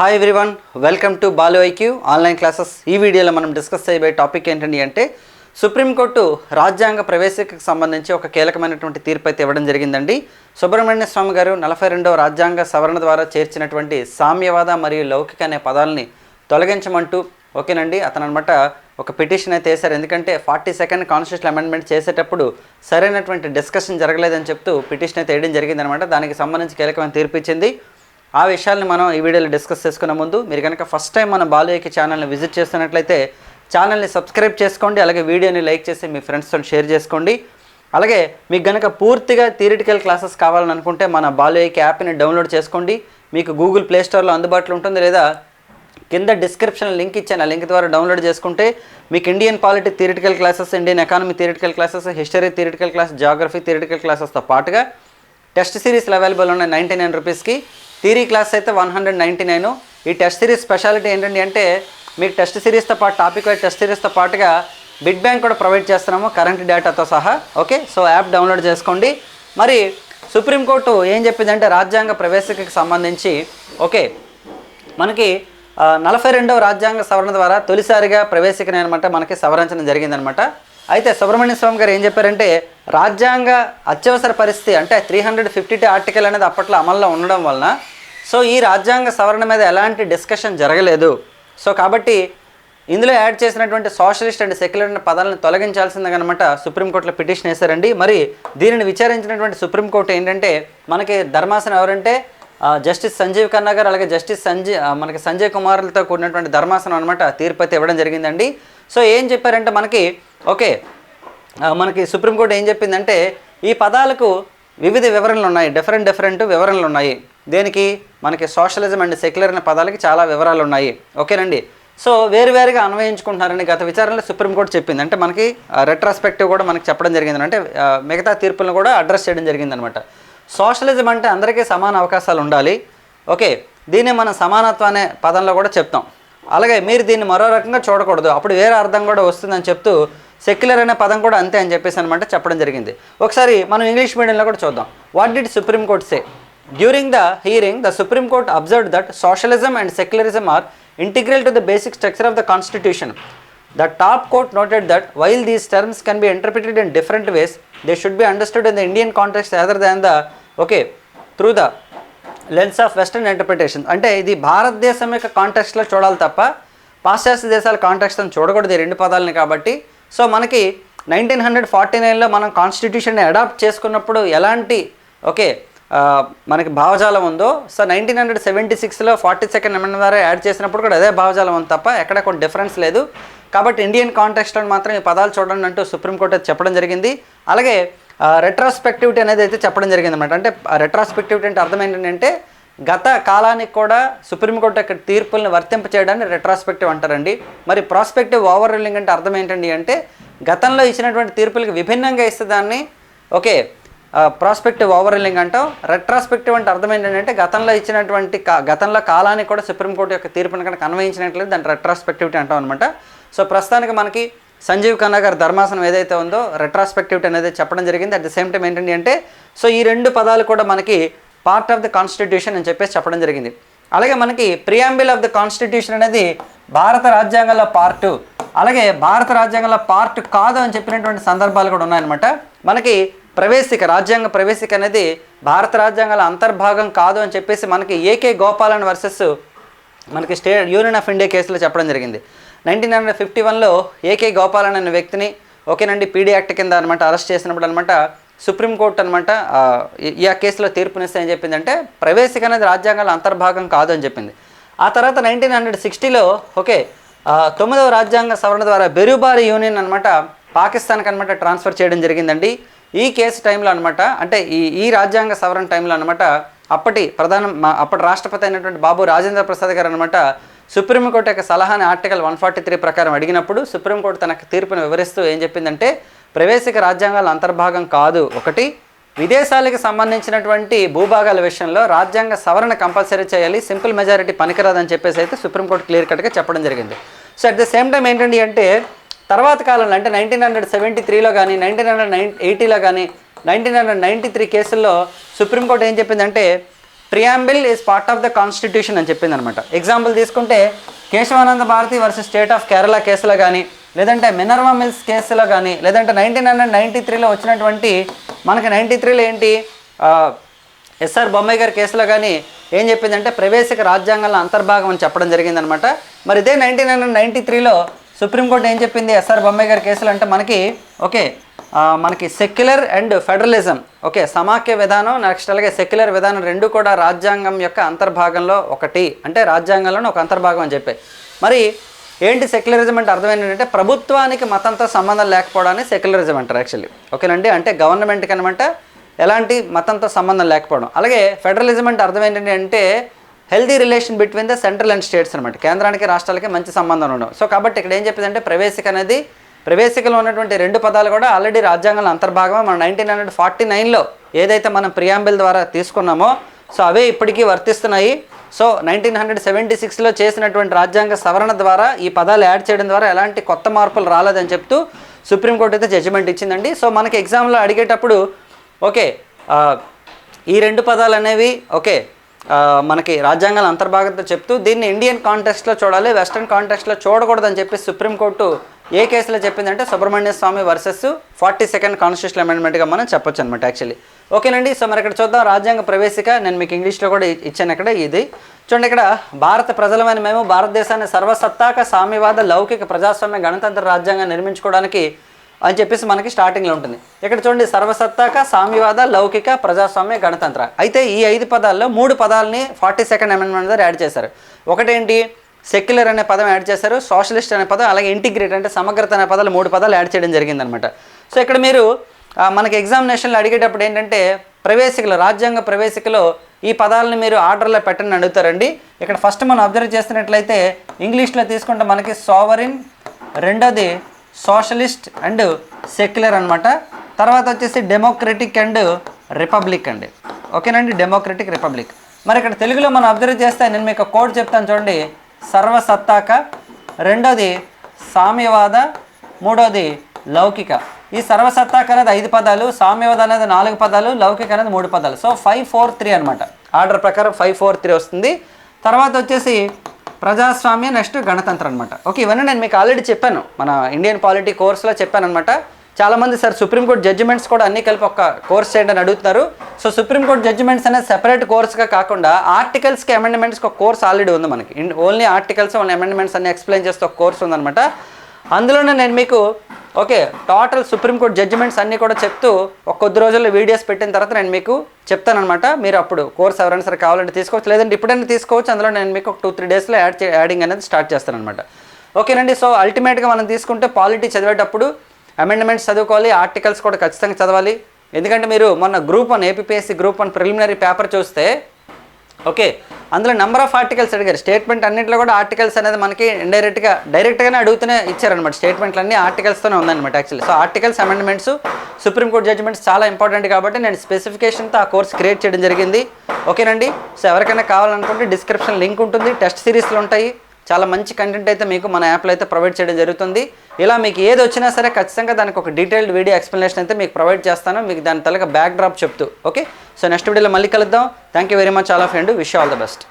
Hi everyone welcome to Balu IQ online classes ఈ వీడియోలో మనం డిస్కస్ చేయబోయే టాపిక్ ఏంటండి అంటే సుప్రీంకోర్టు రాజ్యాంగ ప్రవేశికకు సంబంధించి ఒక కీలకమైనటువంటి తీర్పు అయితే ఇవ్వడం జరిగిందండి. సుబ్రహ్మణ్య స్వామి గారు నలభై రెండవ రాజ్యాంగ సవరణ ద్వారా చేర్చినటువంటి సామ్యవాద మరియు లౌకిక అనే పదాలని తొలగించమంటూ ఓకేనండి అతను అనమాట ఒక పిటిషన్ అయితే వేశారు. ఎందుకంటే ఫార్టీ సెకండ్ కాన్స్టిట్యూషన్ అమెండ్మెంట్ చేసేటప్పుడు సరైనటువంటి డిస్కషన్ జరగలేదని చెప్తూ పిటిషన్ అయితే వేయడం జరిగిందనమాట దానికి సంబంధించి కీలకమైన తీర్పు ఇచ్చింది. ఆ విషయాల్ని మనం ఈ వీడియోలో డిస్కస్ చేసుకునే ముందు మీరు కనుక ఫస్ట్ టైం మన బాలయ్యకి ఛానల్ని విజిట్ చేస్తున్నట్లయితే ఛానల్ని సబ్స్క్రైబ్ చేసుకోండి అలాగే వీడియోని లైక్ చేసి మీ ఫ్రెండ్స్తో షేర్ చేసుకోండి. అలాగే మీకు గనక పూర్తిగా థియరిటికల్ క్లాసెస్ కావాలని అనుకుంటే మన బాలయ్యకి యాప్ని డౌన్లోడ్ చేసుకోండి. మీకు గూగుల్ ప్లేస్టోర్లో అందుబాటులో ఉంటుంది లేదా కింద డిస్క్రిప్షన్ లింక్ ఇచ్చాను ఆ లింక్ ద్వారా డౌన్లోడ్ చేసుకుంటే మీకు Indian polity theoretical classes Indian economy theoretical classes history theoretical class geography theoretical క్లాసెస్తో పాటుగా టెస్ట్ సిరీస్లు అవైలబుల్ ఉన్నాయి నైంటీ నైన్ రూపీస్కి. థియరీ క్లాస్ అయితే వన్ హండ్రెడ్ నైంటీ నైన్. ఈ టెస్ట్ సిరీస్ స్పెషాలిటీ ఏంటండి అంటే మీకు టెస్ట్ సిరీస్తో పాటు టాపిక్ వైజ్ టెస్ట్ సిరీస్తో పాటుగా బిడ్ బ్యాంక్ కూడా ప్రొవైడ్ చేస్తున్నాము కరెంట్ డేటాతో సహా. ఓకే సో యాప్ డౌన్లోడ్ చేసుకోండి. మరి సుప్రీంకోర్టు ఏం చెప్పిందంటే రాజ్యాంగ ప్రవేశికకి సంబంధించి ఓకే మనకి నలభై రెండవ రాజ్యాంగ సవరణ ద్వారా తొలిసారిగా ప్రవేశికని అనమాట మనకి సవరించడం జరిగిందనమాట. అయితే సుబ్రహ్మణ్య స్వామి గారు ఏం చెప్పారంటే రాజ్యాంగ అత్యవసర పరిస్థితి అంటే three hundred fifty two article అనేది అప్పట్లో అమల్లో ఉండడం వలన సో ఈ రాజ్యాంగ సవరణ మీద ఎలాంటి డిస్కషన్ జరగలేదు. సో కాబట్టి ఇందులో యాడ్ చేసినటువంటి సోషలిస్ట్ అండ్ సెక్యులర్ అనే పదాలను తొలగించాల్సిందనమాట సుప్రీంకోర్టులో పిటిషన్ వేశారండి. మరి దీనిని విచారించినటువంటి సుప్రీంకోర్టు ఏంటంటే మనకి ధర్మాసనం ఎవరంటే జస్టిస్ సంజీవ్ ఖన్నా గారు అలాగే జస్టిస్ సంజయ్ మనకి సంజయ్ కుమార్లతో కూడినటువంటి ధర్మాసనం అనమాట తీర్పతి ఇవ్వడం జరిగిందండి. సో ఏం చెప్పారంటే మనకి ఓకే మనకి సుప్రీంకోర్టు ఏం చెప్పిందంటే ఈ పదాలకు వివిధ వివరణలు ఉన్నాయి డిఫరెంట్ డిఫరెంట్ వివరణలు ఉన్నాయి. దేనికి? మనకి సోషలిజం అండ్ సెక్యులర్ అనే పదాలకి చాలా వివరాలు ఉన్నాయి ఓకేనండి? సో వేరువేరుగా అన్వయించుకుంటున్నారని గత విచారణలో సుప్రీంకోర్టు చెప్పింది. అంటే మనకి రెట్రాస్పెక్టివ్ కూడా మనకి చెప్పడం జరిగింది. అంటే మిగతా తీర్పులను కూడా అడ్రస్ చేయడం జరిగిందనమాట సోషలిజం అంటే అందరికీ సమాన అవకాశాలు ఉండాలి. ఓకే దీన్ని మనం సమానత్వం అనే పదంలో కూడా చెప్తాం. అలాగే మీరు దీన్ని మరో రకంగా చూడకూడదు. అప్పుడు వేరే అర్థం కూడా వస్తుందని చెప్తూ సెక్యులర్ అనే పదం కూడా అంతే అని చెప్పేసి అనమాట చెప్పడం జరిగింది. ఒకసారి మనం ఇంగ్లీష్ మీడియంలో కూడా చూద్దాం. What did supreme court say during the hearing the supreme court observed that socialism and secularism are integral to the basic structure of the constitution The top court noted that while these terms can be interpreted in different ways, they should be understood in the Indian context rather than the okay through the lens of western interpretation అంటే ఇది భారతదేశం యొక్క కాంటెక్స్ట్లో చూడాలి తప్ప పాశ్చాత్య దేశాల context అని చూడకూడదు ఈ రెండు పదాలని కాబట్టి. సో మనకి నైన్టీన్ హండ్రెడ్ ఫార్టీ నైన్లో మనం కాన్స్టిట్యూషన్ని అడాప్ట్ చేసుకున్నప్పుడు ఎలాంటి ఓకే మనకి భావజాలం ఉందో సో నైన్టీన్ హండ్రెడ్ సెవెంటీ సిక్స్లో ఫార్టీ సెకండ్ అమెండ్మెంట్ ద్వారా యాడ్ చేసినప్పుడు కూడా అదే భావజాలం ఉంది తప్ప ఎక్కడ కొన్ని డిఫరెన్స్ లేదు. కాబట్టి ఇండియన్ కాంటెక్స్ట్లో మాత్రం ఈ పదాలు చూడండి అంటూ సుప్రీంకోర్టు చెప్పడం జరిగింది. అలాగే రెట్రాస్పెక్టివిటీ అనేది అయితే చెప్పడం జరిగింది అనమాట అంటే రెట్రాస్పెక్టివిటీ అంటే అర్థం ఏంటంటే గత కాలానికి కూడా సుప్రీంకోర్టు యొక్క తీర్పులను వర్తింప చేయడాన్ని రెట్రాస్పెక్టివ్ అంటారండి. మరి ప్రాస్పెక్టివ్ ఓవర్ రూలింగ్ అంటే అర్థం ఏంటండి అంటే గతంలో ఇచ్చినటువంటి తీర్పులకు విభిన్నంగా ఇస్తే దాన్ని ఓకే ప్రాస్పెక్టివ్ ఓవర్లింగ్ అంటాం. రెట్రాస్పెక్టివ్ అంటే అర్థం ఏంటంటే గతంలో ఇచ్చినటువంటి గతంలో కాలానికి కూడా సుప్రీంకోర్టు యొక్క తీర్పును కనుక అన్వయించినట్లయితే దాన్ని రెట్రాస్పెక్టివిటీ అంటాం అనమాట సో ప్రస్తుతానికి మనకి సంజీవ్ ఖన్నా గారి ధర్మాసనం ఏదైతే ఉందో రెట్రాస్పెక్టివిటీ అనేది చెప్పడం జరిగింది. అట్ ద సేమ్ టైం ఏంటండి అంటే సో ఈ రెండు పదాలు కూడా మనకి పార్ట్ ఆఫ్ ద కాన్స్టిట్యూషన్ అని చెప్పేసి చెప్పడం జరిగింది. అలాగే మనకి ప్రియాంబిల్ ఆఫ్ ద కాన్స్టిట్యూషన్ అనేది భారత రాజ్యాంగంలో పార్టు అలాగే భారత రాజ్యాంగంలో పార్ట్ కాదు అని చెప్పినటువంటి సందర్భాలు కూడా ఉన్నాయన్నమాట. మనకి ప్రవేశిక రాజ్యాంగ ప్రవేశిక అనేది భారత రాజ్యాంగాల అంతర్భాగం కాదు అని చెప్పేసి మనకి ఏకే గోపాలన్ వర్సెస్ మనకి స్టేట్ యూనియన్ ఆఫ్ ఇండియా కేసులో చెప్పడం జరిగింది. నైన్టీన్ హండ్రెడ్ ఫిఫ్టీ వన్లో ఏకే గోపాలన్ అనే వ్యక్తిని ఓకేనండి పీడీ యాక్ట్ కింద అనమాట అరెస్ట్ చేసినప్పుడు అనమాట సుప్రీంకోర్టు అనమాట ఈ ఆ కేసులో తీర్పునిస్తే ఏం చెప్పిందంటే ప్రవేశిక అనేది రాజ్యాంగాల అంతర్భాగం కాదు అని చెప్పింది. ఆ తర్వాత నైన్టీన్ హండ్రెడ్ సిక్స్టీలో ఓకే తొమ్మిదవ రాజ్యాంగ సవరణ ద్వారా బెరుబారి యూనియన్ అనమాట పాకిస్తాన్కి అనమాట ట్రాన్స్ఫర్ చేయడం జరిగిందండి. ఈ కేసు టైంలో అనమాట అంటే ఈ ఈ రాజ్యాంగ సవరణ టైంలో అనమాట అప్పటి ప్రధాన మా- అప్పటి రాష్ట్రపతి అయినటువంటి బాబు రాజేంద్ర ప్రసాద్ గారు అనమాట సుప్రీంకోర్టు యొక్క సలహాని ఆర్టికల్ వన్ ఫార్టీ త్రీ ప్రకారం అడిగినప్పుడు సుప్రీంకోర్టు తన తీర్పును వివరిస్తూ ఏం చెప్పిందంటే ప్రవేశిక రాజ్యాంగాల అంతర్భాగం కాదు. ఒకటి విదేశాలకు సంబంధించినటువంటి భూభాగాల విషయంలో రాజ్యాంగ సవరణ కంపల్సరీ చేయాలి సింపుల్ మెజారిటీ పనికిరాదని చెప్పేసి అయితే సుప్రీంకోర్టు క్లియర్ కట్గా చెప్పడం జరిగింది. So at the same time ఏంటండి అంటే తర్వాత కాలంలో అంటే నైన్టీన్ హండ్రెడ్ సెవెంటీ త్రీలో కానీ నైన్టీన్ హండ్రెడ్ నైన్ ఎయిటీలో కానీ నైన్టీన్ హండ్రెడ్ నైంటీ త్రీ కేసుల్లో సుప్రీంకోర్టు ఏం చెప్పిందంటే preamble is part of the constitution అని చెప్పింది అనమాట ఎగ్జాంపుల్ తీసుకుంటే Kesavananda Bharati versus state of Kerala కేసులో కానీ లేదంటే మినర్వా మిల్స్ కేసులో కానీ లేదంటే నైన్టీన్ హండ్రెడ్ నైంటీ త్రీలో వచ్చినటువంటి మనకి నైంటీ త్రీలో ఏంటి ఎస్ఆర్ బొమ్మాయి గారి కేసులో కానీ ఏం చెప్పిందంటే ప్రవేశిక రాజ్యాంగంలో అంతర్భాగం అని చెప్పడం జరిగిందనమాట. మరి ఇదే నైన్టీన్ హండ్రెడ్ నైంటీ త్రీలో సుప్రీంకోర్టు ఏం చెప్పింది? ఎస్ఆర్ బొమ్మాయి గారి కేసులు అంటే మనకి ఓకే మనకి సెక్యులర్ అండ్ ఫెడరలిజం ఓకే సమాఖ్య విధానం నెక్స్ట్ అలాగే సెక్యులర్ విధానం రెండు కూడా రాజ్యాంగం యొక్క అంతర్భాగంలో ఒకటి. అంటే రాజ్యాంగంలోనే ఒక అంతర్భాగం అని చెప్పి. మరి ఏంటి సెక్యులరిజం అంటే అర్థం ఏంటంటే ప్రభుత్వానికి మతంతో సంబంధం లేకపోవడాన్ని సెక్యులరిజం అంటారు యాక్చువల్లీ. ఓకేనండి? అంటే గవర్నమెంట్కి అనమాట ఎలాంటి మతంతో సంబంధం లేకపోవడం. అలాగే ఫెడరలిజం అంటే అర్థం ఏంటంటే healthy relation between the central and states అనమాట కేంద్రానికి రాష్ట్రాలకి మంచి సంబంధం ఉండవు. సో కాబట్టి ఇక్కడ ఏం చెప్పిందంటే ప్రవేశిక అనేది ప్రవేశికలో ఉన్నటువంటి రెండు పదాలు కూడా ఆల్రెడీ రాజ్యాంగంలో అంతర్భాగమే. మనం నైన్టీన్ హండ్రెడ్ ఫార్టీ నైన్లో ఏదైతే మనం ప్రియాంబిల్ ద్వారా తీసుకున్నామో సో అవే ఇప్పటికీ వర్తిస్తున్నాయి. సో నైన్టీన్ హండ్రెడ్ సెవెంటీ సిక్స్లో చేసినటువంటి రాజ్యాంగ సవరణ ద్వారా ఈ పదాలు యాడ్ చేయడం ద్వారా ఎలాంటి కొత్త మార్పులు రాలేదని చెప్తూ సుప్రీంకోర్టు అయితే జడ్జిమెంట్ ఇచ్చిందండి. సో మనకి ఎగ్జామ్లో అడిగేటప్పుడు ఓకే ఈ రెండు పదాలు అనేవి ఓకే మనకి రాజ్యాంగాల అంతర్భాగంతో చెప్తూ దీన్ని ఇండియన్ కాంటెక్స్ట్లో చూడాలి వెస్ట్రన్ కాంటెక్స్ట్లో చూడకూడదని చెప్పి సుప్రీంకోర్టు ఏ కేసులో చెప్పిందంటే Subramanya Swamy versus forty second constitution అమెండ్మెంట్గా మనం చెప్పొచ్చు అనమాట యాక్చువల్లీ. ఓకేనండి సో మరి ఇక్కడ చూద్దాం రాజ్యాంగ ప్రవేశిక నేను మీకు ఇంగ్లీష్లో కూడా ఇచ్చాను ఇక్కడ ఇది. చూడండి ఇక్కడ భారత ప్రజలమైన మేము భారతదేశాన్ని సర్వసత్తాక సామ్యవాద లౌకిక ప్రజాస్వామ్య గణతంత్ర రాజ్యాంగం నిర్మించుకోవడానికి అని చెప్పేసి మనకి స్టార్టింగ్లో ఉంటుంది. ఇక్కడ చూడండి సర్వసత్తాక సామ్యవాద లౌకిక ప్రజాస్వామ్య గణతంత్ర. అయితే ఈ ఐదు పదాల్లో మూడు పదాలని ఫార్టీ సెకండ్ అమెండ్మెంట్ ద్వారా యాడ్ చేశారు. ఒకటేంటి? సెక్యులర్ అనే పదం యాడ్ చేశారు సోషలిస్ట్ అనే పదం అలాగే ఇంటిగ్రేట్ అంటే సమగ్రత అనే పదాలు మూడు పదాలు యాడ్ చేయడం జరిగిందనమాట. సో ఇక్కడ మీరు మనకి ఎగ్జామినేషన్లో అడిగేటప్పుడు ఏంటంటే ప్రవేశికలు రాజ్యాంగ ప్రవేశికలో ఈ పదాలను మీరు ఆర్డర్లో పెట్టని అడుగుతారండి. ఇక్కడ ఫస్ట్ మనం అబ్జర్వ్ చేస్తున్నట్లయితే ఇంగ్లీష్లో తీసుకుంటే మనకి సోవరిన్ రెండోది సోషలిస్ట్ అండ్ సెక్యులర్ అనమాట తర్వాత వచ్చేసి డెమోక్రటిక్ అండ్ రిపబ్లిక్ అండి. ఓకేనండి? Democratic republic. మరి ఇక్కడ తెలుగులో మనం అబ్జర్వ్ చేస్తే నేను మీకు కోడ్ చెప్తాను చూడండి. సర్వసత్తాక రెండోది సామ్యవాద మూడోది లౌకిక. ఈ సర్వసత్తాక అనేది ఐదు పదాలు సామ్యవాద అనేది నాలుగు పదాలు లౌకిక అనేది మూడు పదాలు. సో ఫైవ్ ఫోర్ త్రీ అనమాట ఆర్డర్ ప్రకారం ఫైవ్ ఫోర్ త్రీ వస్తుంది. తర్వాత వచ్చేసి ప్రజాస్వామ్య నెక్స్ట్ గణతంత్రం అనమాట ఓకే ఇవన్నీ నేను మీకు ఆల్రెడీ చెప్పాను. మన ఇండియన్ పాలిటీ కోర్స్లో చెప్పాను అనమాట చాలామంది సార్ సుప్రీంకోర్టు జడ్జిమెంట్స్ కూడా అన్ని కలిపి ఒక కోర్స్ చేయండి అని అడుగుతున్నారు. సో సుప్రీంకోర్టు జడ్జిమెంట్స్ అనేది సెపరేట్ కోర్స్గా కాకుండా ఆర్టికల్స్కి అమెండ్మెంట్స్కి ఒక కోర్స్ ఆల్రెడీ ఉంది మనకి. ఓన్లీ ఆర్టికల్స్ ఓన్లీ అమెండ్మెంట్స్ అన్ని ఎక్స్ప్లెయిన్ చేస్తే ఒక కోర్స్ ఉందన్నమాట. అందులోనే నేను మీకు ఓకే టోటల్ సుప్రీంకోర్టు జడ్జిమెంట్స్ అన్నీ కూడా చెప్తూ ఒక కొద్ది రోజుల్లో వీడియోస్ పెట్టిన తర్వాత నేను మీకు చెప్తానమాట మీరు అప్పుడు కోర్స్ ఎవరైనా సరే కావాలంటే తీసుకోవచ్చు లేదంటే ఇప్పుడైనా తీసుకోవచ్చు. అందులో నేను మీకు ఒక టూ త్రీ డేస్లో యాడ్ యాడింగ్ అనేది స్టార్ట్ చేస్తానమాట ఓకేనండి సో అల్టిమేట్గా మనం తీసుకుంటే పాలిటీ చదివేటప్పుడు అమెండ్మెంట్స్ చదువుకోవాలి ఆర్టికల్స్ కూడా ఖచ్చితంగా చదవాలి. ఎందుకంటే మీరు మొన్న group one APSC group one preliminary paper చూస్తే ఓకే అందులో నెంబర్ ఆఫ్ ఆర్టికల్స్ అడిగారు. స్టేట్మెంట్ అన్నింటిలో కూడా ఆర్టికల్స్ అనేది మనకి ఇండైరెక్ట్గా డైరెక్ట్గానే అడుగుతూనే ఇచ్చారనమాట స్టేట్మెంట్లు అన్ని ఆర్టికల్స్తోనే ఉందన్నమాట actually so articles amendments supreme court judgments చాలా ఇంపార్టెంట్ కాబట్టి నేను స్పెసిఫికేషన్తో ఆ కోర్స్ క్రియేట్ చేయడం జరిగింది. ఓకేనండి సో ఎవరికైనా కావాలనుకుంటే డిస్క్రిప్షన్ లింక్ ఉంటుంది టెస్ట్ సిరీస్లు ఉంటాయి. చాలా మంచి కంటెంట్ అయితే మీకు మన యాప్లో అయితే ప్రొవైడ్ చేయడం జరుగుతుంది. ఇలా మీకు ఏది వచ్చినా సరే ఖచ్చితంగా దానికి ఒక డీటెయిల్డ్ వీడియో ఎక్స్ప్లెనేషన్ అయితే మీకు ప్రొవైడ్ చేస్తాను. మీకు దాని తలక బ్యాక్ డ్రాప్ చెప్తూ ఓకే సో నెక్స్ట్ వీడియోలో మళ్ళీ కలుద్దాం. Thank you very much all of and wish all the best